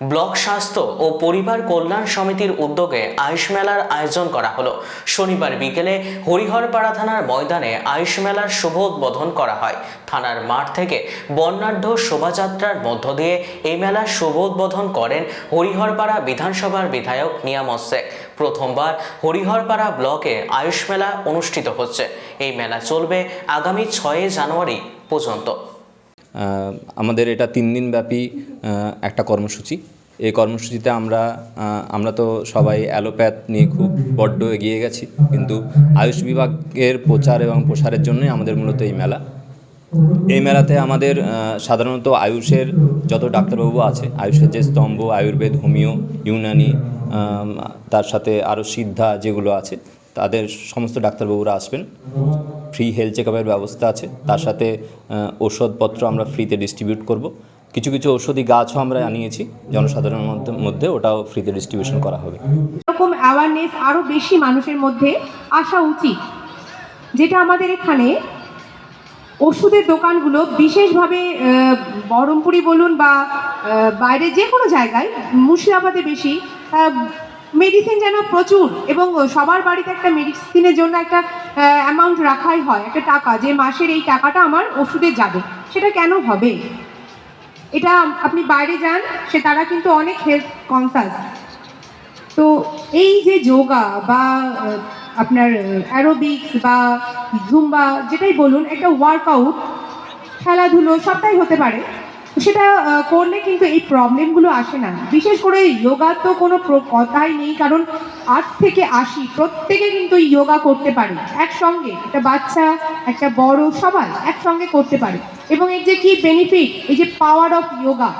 Block স্বাস্থ্য ও পরিবার কল্যাণ সমিতির উদ্যোগে আয়ুষ মেলার আয়োজন করা হলো। শনিবার বিকেলে হরিহরপাড়া থানার ময়দানে আয়ুষ মেলার শুভ উদ্বোধন করা হয়। থানার মাঠ থেকে বর্ণাঢ্য শোভাযাত্রার মধ্য দিয়ে এই মেলার শুভ উদ্বোধন করেন হরিহরপাড়া বিধানসভার বিধায়ক নিয়ামত শেখ প্রথমবার হরিহরপাড়া ব্লকে আয়ুষ মেলা অনুষ্ঠিত হচ্ছে। এই মেলা চলবে আগামী ছয় জানুয়ারি পর্যন্ত। আমাদের এটা তিন দিন ব্যাপী একটা কর্মসূচি। এই কর্মসূচিতে আমরা আমরা তো সবাই অ্যালোপ্যাথ নিয়ে খুব বড্ড এগিয়ে গেছি। কিন্তু আয়ুষ বিভাগের প্রচার এবং প্রসারের জন্যই আমাদের মূলত এই মেলা। এই মেলাতে আমাদের সাধারণত আয়ুষের যত ডাক্তারবাবু আছে, আয়ুষের যে স্তম্ভ, আয়ুর্বেদ, হোমিও, ইউনানি তার সাথে আরও সিদ্ধা যেগুলো আছে, তাদের সমস্ত ডাক্তারবাবুরা আসবেন। ফ্রি হেলথ চেকআপের ব্যবস্থা আছে। তার সাথে ওষুধপত্র আমরা ফ্রিতে ডিস্ট্রিবিউট করব। কিছু কিছু ঔষধি গাছও আমরা আনিয়েছি, জনসাধারণের মধ্যে মধ্যে ওটাও ফ্রিতে ডিস্ট্রিবিউশন করা হবে। এরকম অ্যাওয়ারনেস আরও বেশি মানুষের মধ্যে আসা উচিত, যেটা আমাদের এখানে ওষুধের দোকানগুলো বিশেষভাবে বহরমপুরি বলুন বা বাইরে যে কোনো জায়গায়, মুর্শিদাবাদে বেশি মেডিসিন যেন প্রচুর এবং সবার বাড়িতে একটা মেডিসিনের জন্য একটা অ্যামাউন্ট রাখাই হয়, একটা টাকা, যে মাসের এই টাকাটা আমার ওষুধে যাবে, সেটা কেন হবে? এটা আপনি বাইরে যান, সে তারা কিন্তু অনেক হেলথ কনসাস তো এই যে যোগা বা আপনার অ্যারোবিক্স বা জুম্বা যেটাই বলুন, একটা ওয়ার্কআউট খেলাধুলো সবটাই হতে পারে। সেটা করলে কিন্তু এই প্রবলেমগুলো আসে না। বিশেষ করে যোগা তো কোনো কথাই নেই, কারণ আট থেকে আশি, প্রত্যেকে কিন্তু যোগা করতে পারে। একসঙ্গে, একটা বাচ্চা, একটা বড়, সবাই একসঙ্গে করতে পারে। এবং এর যে কি বেনিফিট এই যে পাওয়ার অফ যোগা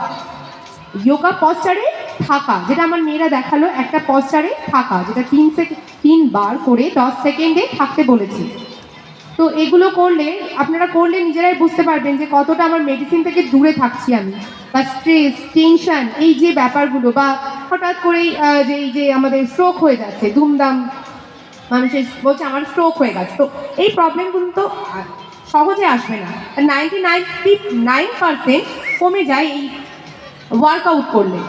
যোগা পশ্চারে থাকা, যেটা আমার মেয়েরা দেখাল, একটা পশ্চারে থাকা, যেটা তিন সেকেন্ড তিনবার করে দশ সেকেন্ডে থাকতে বলেছি। তো এগুলো করলে, আপনারা করলে নিজেরাই বুঝতে পারবেন যে কতটা আমার মেডিসিন থেকে দূরে থাকছি আমি। বা স্ট্রেস টেনশন এই যে ব্যাপারগুলো বা হঠাৎ করেই যে এই যে আমাদের স্ট্রোক হয়ে যাচ্ছে দুমদাম মানুষের বলছে আমার স্ট্রোক হয়ে গেছে। তো এই প্রবলেমগুলো তো সহজে আসবে না। নাইনটি নাইনটি নাইন পারসেন্ট কমে যায় এই ওয়ার্কআউট করলে।